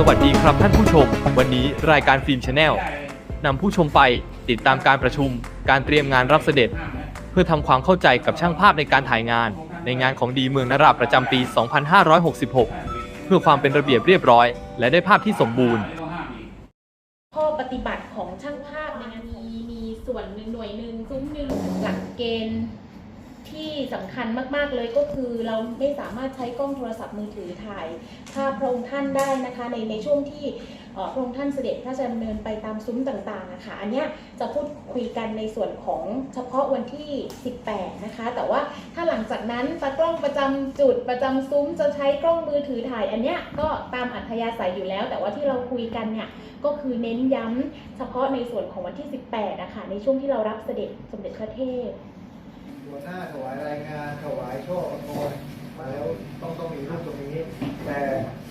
สวัสดีครับท่านผู้ชม วันนี้รายการฟิล์มชาแนลนำผู้ชมไปติดตามการประชุม การเตรียมงานรับเสด็จ เพื่อทำความเข้าใจกับช่างภาพในการถ่ายงาน ในงานของดีเมืองนราประจำปี 2566 เพื่อความเป็นระเบียบเรียบร้อย และได้ภาพที่สมบูรณ์ ข้อปฏิบัติของช่างภาพในงานมีมีส่วนหนึ่งหน่วยหนึ่งซุ้มหนึ่งหลักเกณฑ์ ที่สำคัญมากๆเลยก็คือเราไม่สามารถใช้กล้องโทรศัพท์มือถือถ่ายภาพพระองค์ท่านได้นะคะในในช่วงที่พระองค์ท่านเสด็จพระราชดำเนินไปตามซุ้มต่างๆนะคะอันเนี้ยจะพูดคุยกันในส่วนของเฉพาะวันที่ 18 นะคะ แต่ว่าถ้าหลังจากนั้นตากล้องประจำจุดประจำซุ้มจะใช้กล้องมือถือถ่าย อันเนี้ยก็ตามอัธยาศัยอยู่แล้ว แต่ว่าที่เราคุยกันเนี่ยก็คือเน้นย้ำเฉพาะในส่วนของวันที่ 18นะคะในช่วงที่เรารับเสด็จสมเด็จพระเทพ หัวหน้าถวายรายงานถวายช่ออภรมาแล้วต้องต้องมีรูปตรงนี้ แต่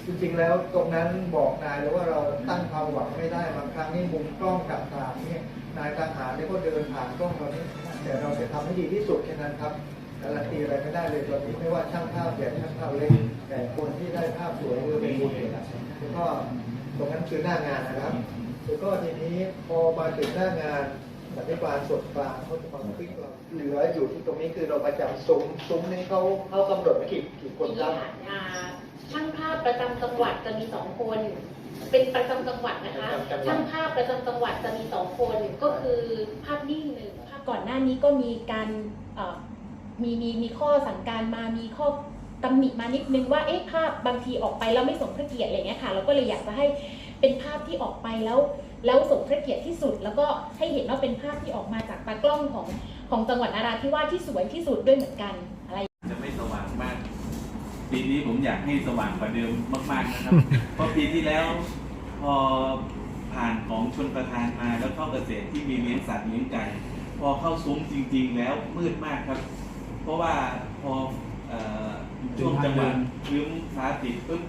จริงๆแล้วตรงนั้นบอกนายเลยว่าเราตั้งความหวังไม่ได้บางครั้งนี่มุมกล้องกับทางเนี่ยนายทหารเนี่ยก็เดินผ่านกล้องเรานี้แต่เราจะทำให้ดีที่สุดแค่นั้นครับการันตีอะไรไม่ได้เลยตอนนี้ไม่ว่าช่างภาพใหญ่ช่างภาพเล็กแต่คนที่ได้ภาพสวยคือเป็นบุญเองแล้วก็ตรงนั้นคือหน้างานนะครับแล้วก็ทีนี้พอมาถึงหน้างาน สันนิบาลส่วนกลางเขาจะมาคลิกเราเหลืออยู่ที่ตรงนี้คือเราประจำซุ้มซุ้มนี้เขาเขากำหนดไว้กี่กี่คนครับอ่าช่างภาพประจำจังหวัดจะมีสองคน เป็นประจำจังหวัดนะคะ ช่างภาพประจำจังหวัดจะมีสองคนก็คือภาพนิ่งหนึ่งภาพก่อนหน้านี้ก็มีการเอ่อมีมีมีข้อสั่งการมามีข้อ ตำหนิมานิดนึงว่าเอ๊ะภาพบางทีออกไปแล้วไม่สมพระเกียรติอะไรเงี้ยค่ะ เราก็เลยอยากจะให้เป็นภาพที่ออกไปแล้วแล้วสมพระเกียรติที่สุด แล้วก็ให้เห็นว่าเป็นภาพที่ออกมาจากตากล้องของของจังหวัดนราธิวาสที่สวยที่สุดด้วยเหมือนกันอะไรจะไม่สว่างมากปีนี้ผมอยากให้สว่างกว่าเดิมมาก ๆนะครับ เพราะปีที่แล้วพอผ่านของชนประทานมาแล้วเข้าเกษตรที่มีเลี้ยงสัตว์เลี้ยงไก่พอเข้าซุ้มจริง ๆ แล้วมืดมากครับ เพราะว่าพอเอ่อ ช่วงจังหวะยืมฟ้าติดปุ๊บ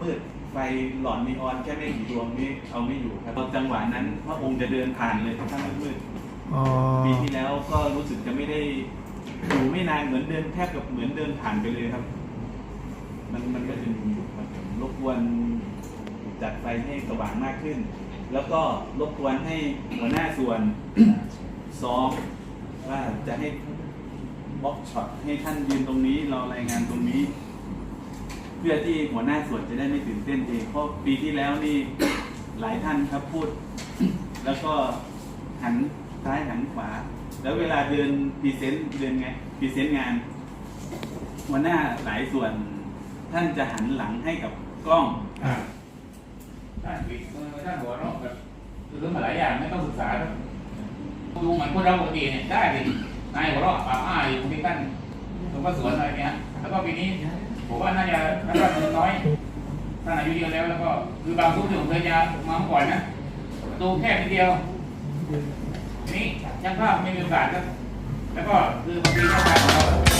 มืดไฟหลอนนีออนแค่ไม่กี่ดวงนี้เอาไม่อยู่ครับพอจังหวะนั้นพระองค์จะเดินผ่านเลยถ้ามืดๆปีที่แล้วก็รู้สึกจะไม่ได้อยู่ไม่นานเหมือนเดินแทบกับเหมือนเดินผ่านไปเลยครับ มันมันก็จะมีครับผมรบกวนจัดไฟให้สว่างมากขึ้น แล้วก็รบกวนให้หัวหน้าส่วนซ้อมว่าจะให้ บล็อกช็อตให้ท่านยืนตรงนี้เรารายงานตรงนี้ เพื่อที่หัวหน้าส่วนจะได้ไม่ตื่นเต้นเองเพราะปีที่แล้วนี่หลายท่านครับพูด แล้วก็หันซ้ายหันขวา แล้วเวลาเดินพรีเซนต์เดินไงพรีเซนต์งาน หัวหน้าหลายส่วน ท่านจะหันหลังให้กับกล้องท่านปิดมือท่านหัวเราะแบบเรื่องมาหลายอย่างไม่ต้องศึกษาครับดูเหมือนคนเราปกติเนี่ยได้ดิ นายหัวเราะปากอ้ายบางทีท่านหลวงพ่อสวนอะไรเงี้ยแล้วก็ปีนี้ผมว่าน่าจะน่าจะน้อยท่านอายุเยอะแล้วแล้วก็คือบางซุ้มที่ผมเคยจะมาก่อนนะประตูแค่นิดเดียวทีนี้ช่างภาพไม่มีโอกาสครับแล้วก็คือบางทีช่างภาพของเรา